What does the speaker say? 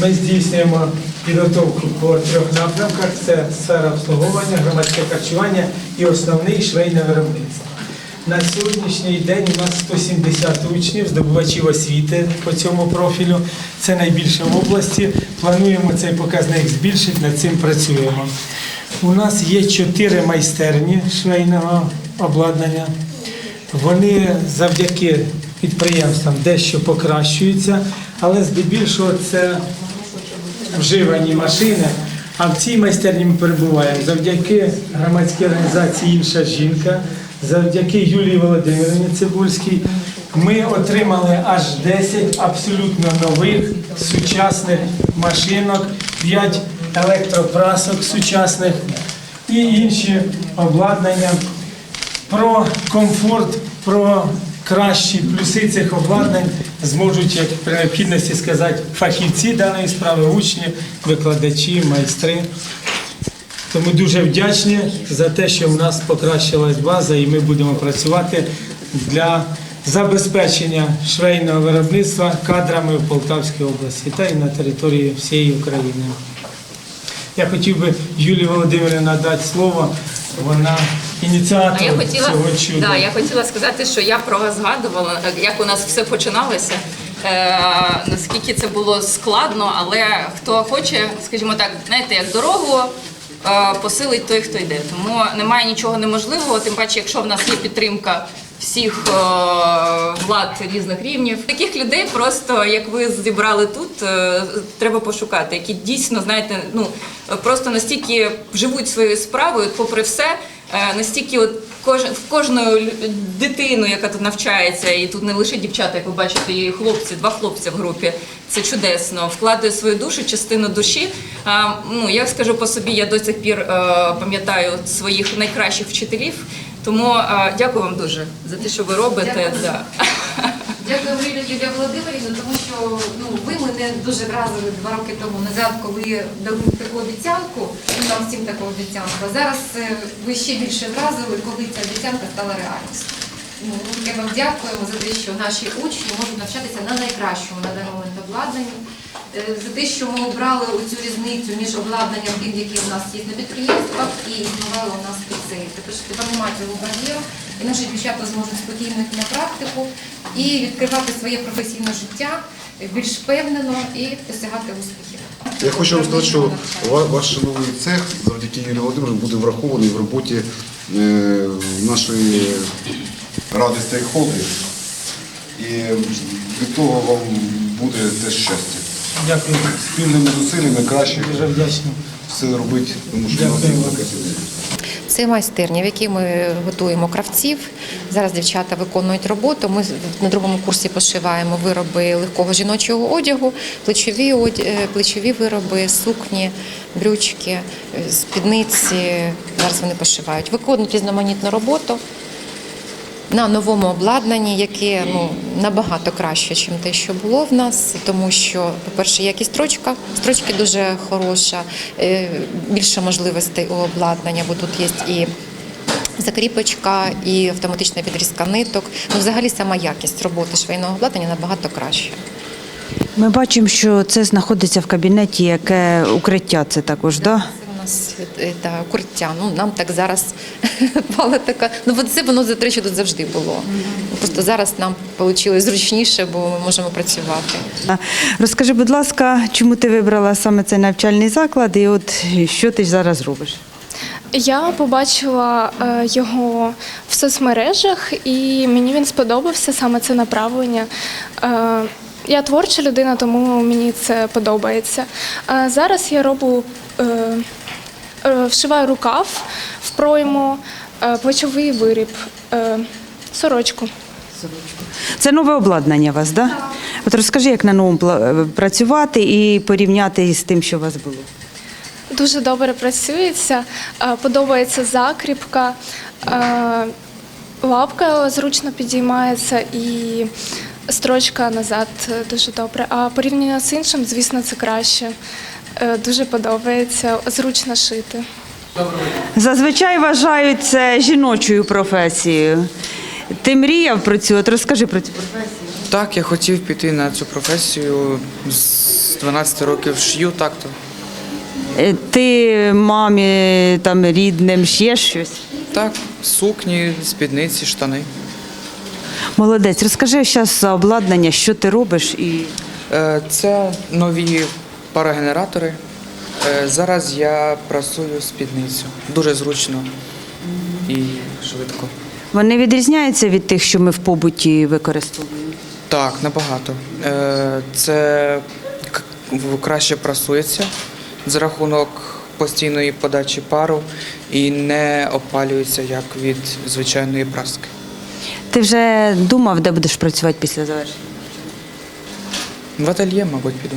Ми здійснюємо підготовку по трьох напрямках: це сфера обслуговування, громадське харчування і основний швейне виробництво. На сьогоднішній день у нас 170 учнів, здобувачів освіти по цьому профілю. Це найбільше в області. Плануємо цей показник збільшити, над цим працюємо. У нас є чотири майстерні швейного обладнання. Вони завдяки підприємствам дещо покращуються, але здебільшого це вживані машини. А в цій майстерні ми перебуваємо завдяки громадській організації Інша жінка, завдяки Юлії Володимирівні Цибульській. Ми отримали аж 10 абсолютно нових сучасних машинок, 5 електропрасок сучасних і інші обладнання про комфорт, про кращі плюси цих обладнань зможуть, як при необхідності сказати, фахівці даної справи, учні, викладачі, майстри. Тому дуже вдячні за те, що в нас покращилась база, і ми будемо працювати для забезпечення швейного виробництва кадрами в Полтавській області та й на території всієї України. Я хотів би Юлії Володимирівні надати слово. Вона А ініціатор я хотіла, цього чуда. да, я хотіла сказати, що я про вас згадувала, як у нас все починалося. Е, наскільки це було складно, але хто хоче, скажімо так, знаєте, як дорогу е, посилить той, хто йде. Тому немає нічого неможливого, тим паче, якщо в нас є підтримка всіх е, влад різних рівнів. Таких людей просто, як ви зібрали тут, е, треба пошукати, які дійсно, знаєте, ну просто настільки живуть своєю справою, попри все, настільки от кож, в кожну дитину, яка тут навчається, і тут не лише дівчата, як ви бачите, і хлопці, два хлопці в групі. Це чудесно. Вкладує свою душу, частину душі. А, ну я скажу по собі, я до цих пір е, пам'ятаю своїх найкращих вчителів. Тому а, дякую вам дуже за те, що ви робите. Дякую. Да. Дякую, Юлія Юлія Володимирівна, тому що ну ви мене дуже вразили два роки тому назад, коли дали таку обіцянку. Ну нам всім таку обіцянку. А зараз е, ви ще більше вразили, коли ця обіцянка стала реальністю. Ну, я вам дякуємо за те, що наші учні можуть навчатися на найкращому на даний момент обладнанні, Е, за те, що ми обрали цю різницю між обладнанням, тим, яке в нас є на підприємствах, і існувало у нас ліцеї. Тепер тепер немає цього бар'єру, і наші дівчата зможуть спокійно йти на практику і відкривати своє професійне життя більш впевнено і досягати успіхів. Я хочу вам сказати, що ваш новий цех завдяки Юрію Володимировичу буде врахований в роботі е, нашої ради стейкхолдерів. І від того вам буде теж щастя. Дякую. Спільними зусиллями краще все робити, тому що у нас є Дякую. Це майстерня, в якій ми готуємо кравців. Зараз дівчата виконують роботу. Ми на другому курсі пошиваємо вироби легкого жіночого одягу, плечові, е, плечові вироби, сукні, брючки, е, спідниці. Зараз вони пошивають. Виконують різноманітну роботу на новому обладнанні, яке ну набагато краще, ніж те, що було в нас, тому що, по-перше, якість строчка, строчки дуже хороша, е, більше можливостей у обладнання, бо тут є і закріпочка, і автоматична підрізка ниток. Ну, взагалі, сама якість роботи швейного обладнання набагато краще. Ми бачимо, що це знаходиться в кабінеті, яке укриття це також, да? Нас е, та, укриття. Ну нам так зараз пала така. Ну от це воно за речі тут завжди було. Просто зараз нам вийшло зручніше, бо ми можемо працювати. Розкажи, будь ласка, чому ти вибрала саме цей навчальний заклад і от що ти зараз робиш? Я побачила е, його в соцмережах, і мені він сподобався саме це направлення. Е, я творча людина, тому мені це подобається. Зараз я роблю вшиваю рукав в пройму, е, плечовий виріб, е, сорочку. Це нове обладнання у вас, да? От розкажи, як на новому працювати і порівняти з тим, що у вас було. Дуже добре працюється, е, подобається закріпка, е, лапка зручно підіймається і строчка назад е, дуже добре. А порівняно з іншим, звісно, це краще. Е, Дуже подобається, зручно шити. Зазвичай вважають це жіночою професією. Ти мріяв про цю? От розкажи про цю професію. Так, я хотів піти на цю професію з 12 років шью так-то. Е, Ти мамі там рідним ще щось? Так, сукні, спідниці, штани. Молодець, розкажи зараз за обладнання, що ти робиш і Е, Це нові парогенератори. Е, Зараз я прасую спідницю. Дуже зручно і швидко. вони відрізняються від тих, що ми в побуті використовуємо. Так, набагато. Е, Це краще прасується за рахунок постійної подачі пару і не опалюється як від звичайної праски. Ти вже думав, де будеш працювати після завершення? В ательє, мабуть, піду.